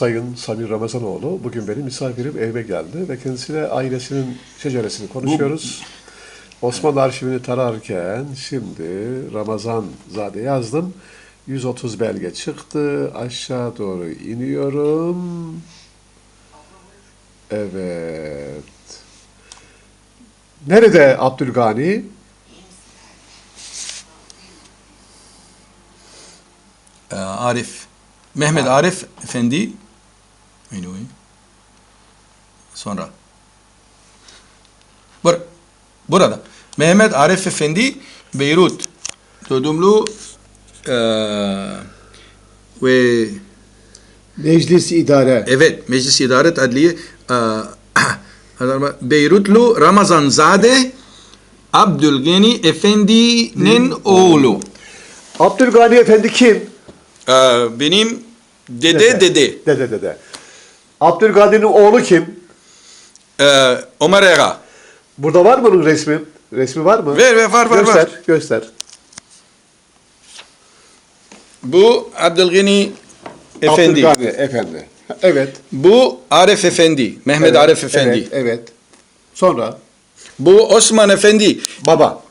Sayın Samir Ramazanoğlu bugün benim misafirim evime geldi ve kendisiyle ailesinin şeceresini konuşuyoruz. Osmanlı arşivini tararken şimdi Ramazan Zade yazdım. 130 belge çıktı. Aşağı doğru iniyorum. Evet. Nerede Abdülgani? Ee, Arif. Mehmet Arif Efendi. Anyway. Sonra. Bur burada. Mehmet Arif Efendi Beyrut. Dödümlü eee ve Meclis İdare. evet Meclis İdaret Adliye eee, Beyrutlu Ramazan Zade Abdülgeni Efendi'nin oğlu. Abdülgani Efendi kim? Ee, benim dede dede. Dede dede. Abdülgani'nin oğlu kim? Ee, Ömer Ega. Burada var mı onun resmi? Resmi var mı? Ver, ver, var, var, göster, var. Göster, Bu Abdülgani Efendi. Abdülgani Efendi. Evet. Bu Arif Efendi. Mehmet evet, Arif Efendi. Evet, evet. Sonra Bu Osman Efendi. baba,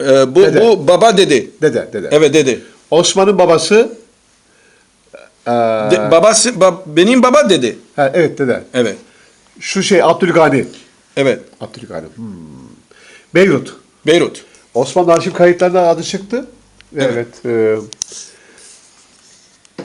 Ee, bu, Dede. bu baba dedi. dede, dede. Evet dedi. Osman'ın babası De- babası bab- benim baba dedi. ha, evet dede. Evet. Şu şey Abdülgani. Evet. Abdülgani. Hmm. Beyrut. Beyrut. Osmanlı arşiv kayıtlarında adı çıktı. Evet. Evet. eee,